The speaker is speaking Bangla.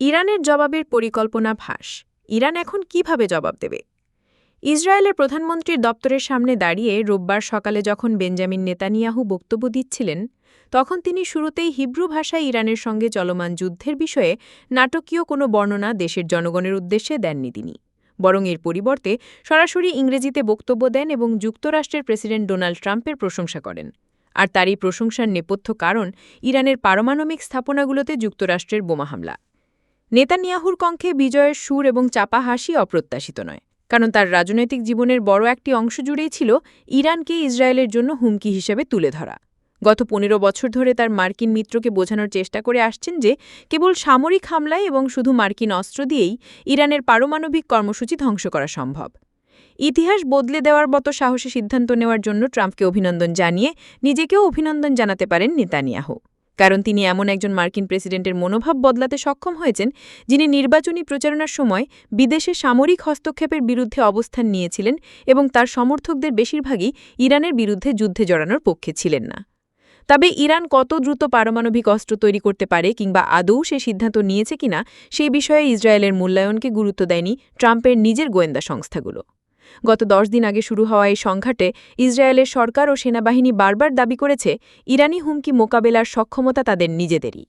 ইরানের জবাবের পরিকল্পনা ফাঁস। ইরান এখন কীভাবে জবাব দেবে? ইসরায়েলের প্রধানমন্ত্রীর দপ্তরের সামনে দাঁড়িয়ে রোববার সকালে যখন বেঞ্জামিন নেতানিয়াহু বক্তব্য দিচ্ছিলেন, তখন তিনি শুরুতেই হিব্রু ভাষায় ইরানের সঙ্গে চলমান যুদ্ধের বিষয়ে নাটকীয় কোনো বর্ণনা দেশের জনগণের উদ্দেশ্যে দেননি তিনি। বরং এর পরিবর্তে সরাসরি ইংরেজিতে বক্তব্য দেন এবং যুক্তরাষ্ট্রের প্রেসিডেন্ট ডোনাল্ড ট্রাম্পের প্রশংসা করেন। আর তারই প্রশংসার নেপথ্য কারণ ইরানের পারমাণবিক স্থাপনাগুলোতে যুক্তরাষ্ট্রের বোমা হামলা। নেতানিয়াহুর কঙ্খে বিজয়ের সুর এবং চাপা হাসি অপ্রত্যাশিত নয়, কারণ তার রাজনৈতিক জীবনের বড় একটি অংশ জুড়েই ছিল ইরানকে ইসরায়েলের জন্য হুমকি হিসেবে তুলে ধরা। গত পনেরো বছর ধরে তার মার্কিন মিত্রকে বোঝানোর চেষ্টা করে আসছেন যে, কেবল সামরিক হামলায় এবং শুধু মার্কিন অস্ত্র দিয়েই ইরানের পারমাণবিক কর্মসূচি ধ্বংস করা সম্ভব। ইতিহাস বদলে দেওয়ার মতো সাহসী সিদ্ধান্ত নেওয়ার জন্য ট্রাম্পকে অভিনন্দন জানিয়ে নিজেকেও অভিনন্দন জানাতে পারেন নেতানিয়াহু। কারণ তিনি এমন একজন মার্কিন প্রেসিডেন্টের মনোভাব বদলাতে সক্ষম হয়েছেন, যিনি নির্বাচনী প্রচারণার সময় বিদেশে সামরিক হস্তক্ষেপের বিরুদ্ধে অবস্থান নিয়েছিলেন এবং তার সমর্থকদের বেশিরভাগই ইরানের বিরুদ্ধে যুদ্ধে জড়ানোর পক্ষে ছিলেন না। তবে ইরান কত দ্রুত পারমাণবিক অস্ত্র তৈরি করতে পারে কিংবা আদৌ সে সিদ্ধান্ত নিয়েছে কিনা, সেই বিষয়ে ইসরায়েলের মূল্যায়নকে গুরুত্ব দেয়নি ট্রাম্পের নিজের গোয়েন্দা সংস্থাগুলো। গত দশ দিন আগে শুরু হওয়া এই সংঘাটে ইসরায়েলের সরকার ও সেনাবাহিনী বারবার দাবি করেছে, ইরানি হুমকি মোকাবেলার সক্ষমতা তাদের নিজেদেরই।